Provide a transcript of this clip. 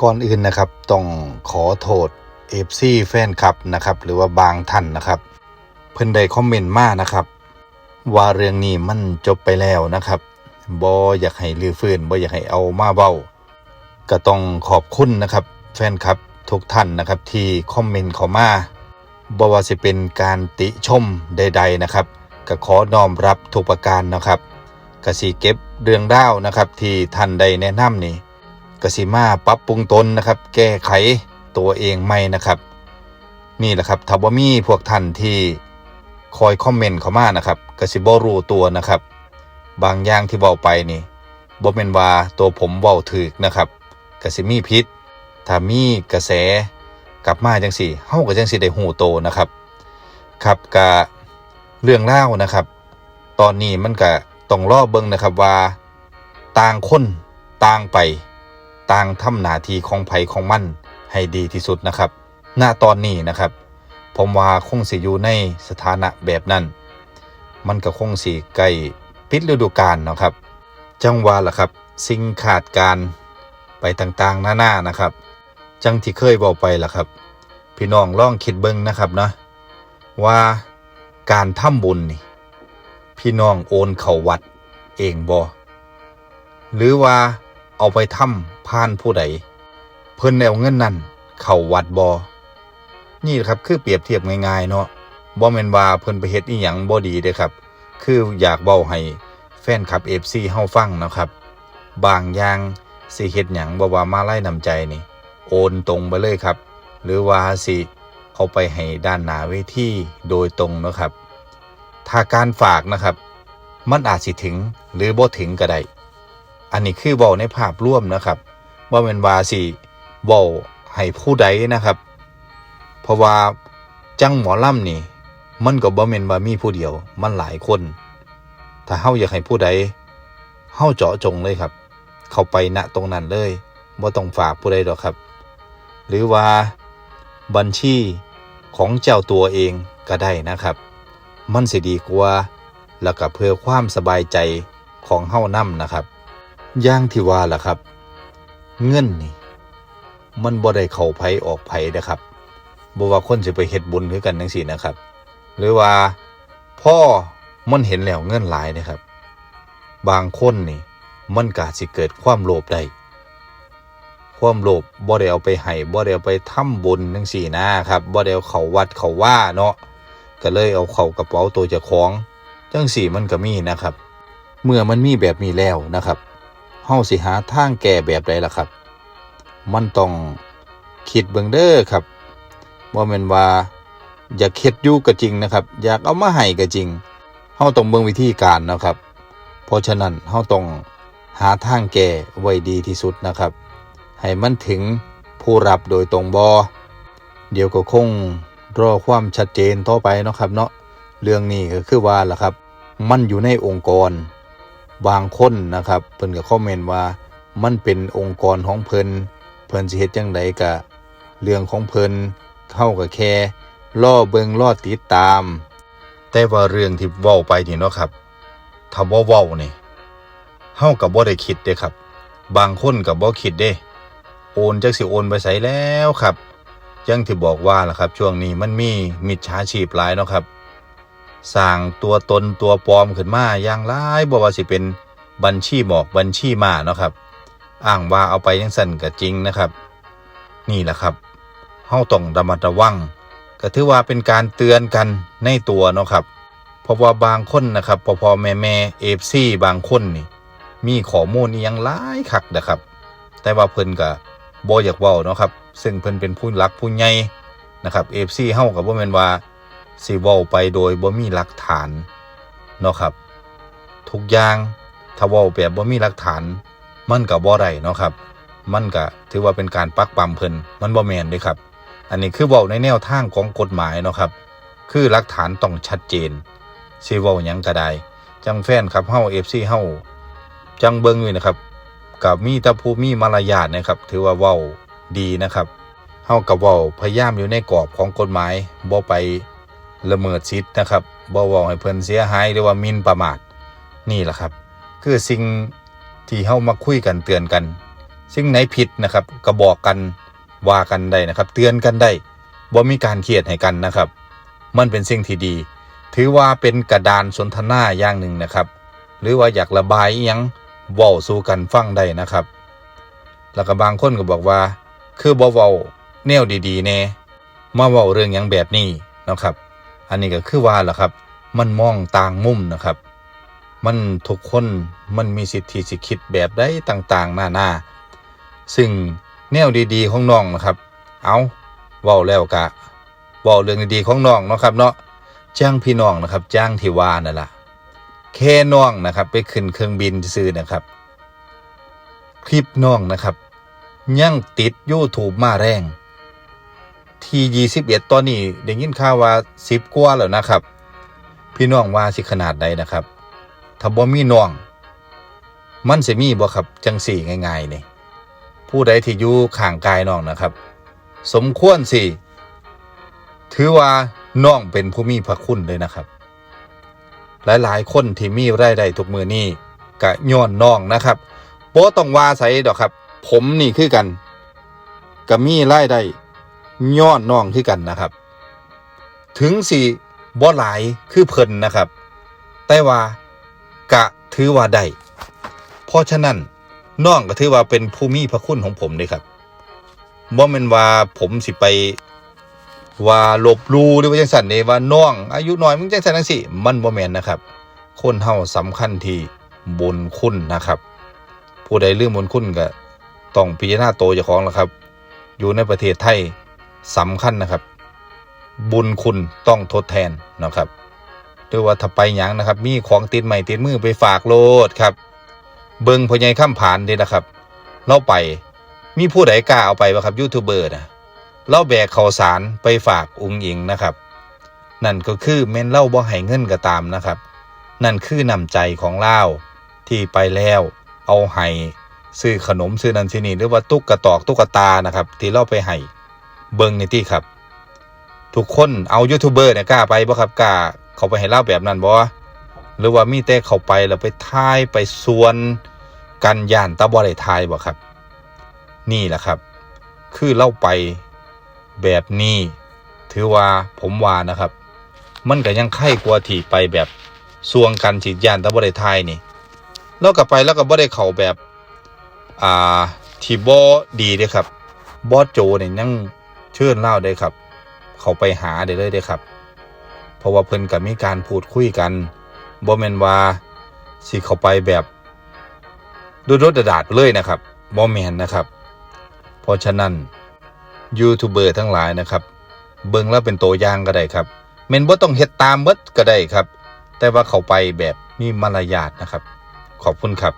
ก่อนอื่นนะครับต้องขอโทษเอฟซีแฟนคลับนะครับหรือว่าบางท่านนะครับ เพิ่นได้คอมเมนต์มานะครับ ว่าเรื่องนี้มันจบไปแล้วนะครับบ่อยากให้ลือฟื้นบ่อยากให้เอามาเว้าก็ต้องขอบคุณนะครับ แฟนคลับทุกท่านนะครับที่คอมเมนต์เข้ามาบว่าสิเป็นการติชมใด ๆนะครับก็ขอน้อมรับทุกประการนะครับกสิเก็บเรื่องราวนะครับที่ท่านได้แนะนำนี่ ก็สิมาปรับปรุงตนนะครับ แก้ไขตัวเองใหม่นะครับ นี่แหละครับถ้าบ่ามีพวกท่านที่คอยคอมเมนต์เข้ามานะครับก็สิบ่รู้ตัวนะครับ บางอย่างที่เว้าไปนี่บ่แม่นว่าตัวผมเว้าถูกนะครับก็สิมีพิษถ้ามีกระแสกลับมาจังสี่เฮาก็จังสิได้หูโตนะครับ ครับกะเรื่องเล่านะครับ ตอนนี้มันก็ต้องรอเบิ่งนะครับว่าต่างคนต่างไป ต่างทำหน้าที่ของไผของมันให้ดีที่สุดนะครับณตอนนี้นะครับ ผมว่าคงสิอยู่ในสถานะแบบนั้น มันก็คงสิใกล้ปิดฤดูกาลเนาะครับ จังว่าล่ะครับ สิ่งขาดการไปต่างๆ หน้าๆนะครับ จังที่เคยบอกไปล่ะครับ พี่น้องลองคิดเบิ่งนะครับเนาะว่าการทำบุญนี่ พี่น้องโอนเขาวัดเองบ่หรือว่าเอาไปทำ ผ่านผู้ใด เพิ่นเอาเงินนั้นเข้าวัดบ่นี่แหละครับคือเปรียบเทียบง่ายๆเนาะบ่แม่นว่าเพิ่นไปเฮ็ดอีหยังบ่ดีเด้ครับ คืออยากเว้าให้แฟนคลับ FC เฮาฟังนะครับ บางอย่างสิเฮ็ดหยังบ่ว่ามาไล่นำใจนี่ โอนตรงไปเลยครับ หรือว่าสิเอาไปให้ด้านหน้าเวทีโดยตรงเนาะครับ ถ้าการฝากนะครับ มันอาจสิถึงหรือบ่ถึงก็ได้ อันนี้คือเว้าในภาพรวมนะครับ ว่าเป็นว่าสิเว้าให้ผู้ใดนะครับ เพราะว่าจังหมอลำนี่ มันก็บ่แม่นว่ามีผู้เดียว มันหลายคน ถ้าเฮาอยากให้ผู้ใดเฮาเจาะจงเลยครับ เข้าไปณตรงนั้นเลยบ่ต้องฝากผู้ใดดอกครับ หรือว่าบัญชีของเจ้าตัวเองก็ได้นะครับ มันสิดีกว่าแล้วก็เพื่อความสบายใจของเฮานำนะครับ อย่างที่ว่าล่ะครับ เงินนี่ มันบ่ได้เข้าไผออกไผนะครับบ่ว่าคนสิไปเฮ็ดบุญคือกันจังซี่นะครับ หรือว่าพ่อมันเห็นแล้วเงินหลายนะครับ บางคนนี่ มันก็อาจสิเกิดความโลภได้ความโลภบ่ได้เอาไปให้บ่ได้เอาไปทำบุญจังซี่นะครับบ่ได้เอาเข้าวัดเข้าว่าเนาะก็เลยเอาเข้ากระเป๋าตัวเจ้าของจังซี่มันก็มีนะครับ เมื่อมันมีแบบนี้แล้วนะครับ เฮาสิหาทางแก้แบบใดล่ะครับ มันต้องคิดเบิ่งเด้อครับบ่แม่นว่า อยากเฮ็ดอยู่ก็จริงนะครับ อยากเอามาให้ก็จริงเฮาต้องเบิ่งวิธีการนะครับ เพราะฉะนั้นเฮาต้องหาทางแก้ไว้ดีที่สุดนะครับ ให้มันถึงผู้รับโดยตรงบอเดี๋ยวก็คงรอความชัดเจนต่อไปเนาะครับเนาะเรื่องนี้ก็คือว่าล่ะครับ มันอยู่ในองค์กร บางคนนะครับ เพิ่นก็คอมเมนต์ว่ามันเป็นองค์กรของเพิ่นเพิ่นสิเฮ็ดจังไดก็เรื่องของเพิ่นเข้ากับแค่ล่อเบิงล่อติดตาม แต่ว่าเรื่องที่เว้าไปนี่เนาะครับถ้าบ่เว้านี่เฮาก็บ่ได้คิดเด้ครับ บางคนก็บ่คิดเด้ โอนจักสิโอนไปใส่แล้วครับยังที่บอกว่าล่ะครับ ช่วงนี้มันมีมิจฉาชีพหลายเนาะครับ สร้างตัวตนตัวปลอมขึ้นมาอย่างหลายบ่ว่าสิเป็นบัญชีหมอกบัญชีมาเนาะครับ อ้างว่าเอาไปยังสั่นก็จริงนะครับ นี่แหละครับเฮาต้องระมัดระวัง ก็ถือว่าเป็นการเตือนกันในตัวเนาะครับเพราะว่าบางคนนะครับพอพอแม่แม่เอฟซีบางคนนี่ มีข้อมูลอีหยังหลายคักนะครับ แต่ว่าเพิ่นก็บ่อยากเว้าเนาะครับ ซึ่งเพิ่นเป็นผู้หลักผู้ใหญ่นะครับ FC เฮาก็บ่แม่นว่า สิเว้าไปโดยบ่มีหลักฐานเนาะครับ ทุกอย่างถ้าเว้าแบบบ่มีหลักฐาน มันก็บ่ได้เนาะครับ มันก็ถือว่าเป็นการปักปั๊มเพิ่นมันบ่แม่นเด้ครับ อันนี้คือเว้าในแนวทางของกฎหมายเนาะครับ คือหลักฐานต้องชัดเจนสิเว้าหยังก็ได้จังแฟนครับเฮา FC เฮาจังเบิงอยู่นะครับกับมีตาผู้มีมารยาทนะครับ ถือว่าเว้าดีนะครับเฮากับเว้าพยายามอยู่ในกรอบของกฎหมายบ่ไป ละเมิดสิทธิ์นะครับบ่เว้าให้เพิ่นเสียหายหรือว่ามินประมาทนี่แหละครับ คือสิ่งที่เฮามาคุยกันเตือนกันสิ่งไหนผิดนะครับก็บอกกันว่ากันได้นะครับ เตือนกันได้บ่มีการเครียดให้กันนะครับ มันเป็นสิ่งที่ดี ถือว่าเป็นกระดานสนทนาอย่างหนึ่งนะครับ หรือว่าอยากระบายอิหยังเว้าสู่กันฟังได้นะครับ แล้วก็บางคนก็บอกว่า คือบ่เว้าแนวดีๆแน่มาเว้าเรื่องหยังแบบนี้นะครับ อันนี้ก็คือว่าล่ะครับ มันมองต่างมุมนะครับ มันทุกคนมันมีสิทธิสิคิดแบบได้ต่างๆหน้าหน้าๆซึ่งแนวดีๆของน้องนะครับ เอาเว้าแล้วกะเว้าเรื่องดีๆของน้องเนาะครับเนาะจ้างพี่น้องนะครับ จ้างที่ว่านั่นล่ะแค่น้องนะครับ ไปขึ้นเครื่องบินซื้อนะครับ คลิปน้องนะครับ ยังติด YouTube มาแรง ที่ 21 ตอนนี้ได้ยินข่าวว่า 10กว่าแล้วนะครับ พี่น้องว่าสิขนาดใดนะครับ ถ้าบ่มีน้อง มันสิมีบ่ครับจังสี่ง่ายๆนี่ผู้ใดที่อยู่ข้างกายน้องนะครับ สมควรสิถือว่าน้องเป็นผู้มีพระคุณเลยนะครับ หลายๆคนที่มีรายได้ทุกมือนี้กะย้อนน้องนะครับบ่ต้องว่าใส่ดอกครับ ผมนี่คือกัน ก็มีรายได้ ย้อนน้องคือกันนะครับ ถึงสิบ่หลายคือเพิ่นนะครับ แต่ว่ากะถือว่าได้เพราะฉะนั้นน้องก็ถือว่าเป็นผู้มีพระคุณของผมเลยครับบ่แม่นว่าผมสิไปว่าลบลูหรือว่าจังซั่นเด้ว่าน้อง อายุน้อยมึงจังซั่นจังซี่มันบ่แม่นนะครับ คนเฮาสำคัญที่บุญคุณนะครับ ผู้ใดลืมบุญคุณก็ต้องพิจารณาโตเจ้าของแล้วครับ อยู่ในประเทศไทย สำคัญนะครับ บุญคุณต้องทดแทนนะครับหรือว่าถ้าไปหยังนะครับ มีของติดใหม่ติดมือไปฝากโลดครับ เบิงพ่อใหญ่ข้ามผ่านเด้นะครับ เราไปมีผู้ใดกล้าเอาไปบ่ครับยูทูบเบอร์นะเราแบกข้าวสารไปฝากอุงอิงนะครับ นั่นก็คือแม่นเล่าบ่ให้เงินก็ตามนะครับ นั่นคือนำใจของเล่าที่ไปแล้วเอาให้ซื้อขนมซื้อนันซื้อนี่หรือว่าตุ๊กกระตอกตุ๊กตานะครับ ที่เราไปให้ เบิงในที่ครับ ทุกคนเอายูทูบเบอร์เนี่ยกล้าไปบ่ครับกล้าเขาไปให้เล่าแบบนั้นบ่หรือว่ามีแต่เขาไปแล้วไปทายไปสวนกันย่านตะบ่ได้ทายบ่ครับ นี่แหละครับ คือเล่าไปแบบนี้ ถือว่าผมว่านะครับ มันก็ยังไข่กว่าที่ไปแบบสวงกันฉีดยานตะบ่ได้ทายนี่แล้วก็ไปแล้วก็บ่ได้เขาแบบ อ่าที่บ่ดีเด้ครับบอโจเนี่ยยัง เชิญเล่าได้ครับ เขาไปหาได้เลยเด้ครับ เพราะว่าเพิ่นก็มีการพูดคุยกันบ่แมนว่าสิเขาไปแบบดูรถดาดเลยนะครับบ่แมนนะครับ เพราะฉะนั้นยูทูบเบอร์ทั้งหลายนะครับ เบิ่งแล้วเป็นตัวอย่างก็ได้ครับแมนบ่ต้องเฮ็ดตามเบิดก็ได้ครับ แต่ว่าเขาไปแบบมีมารยาทนะครับ ขอบคุณครับ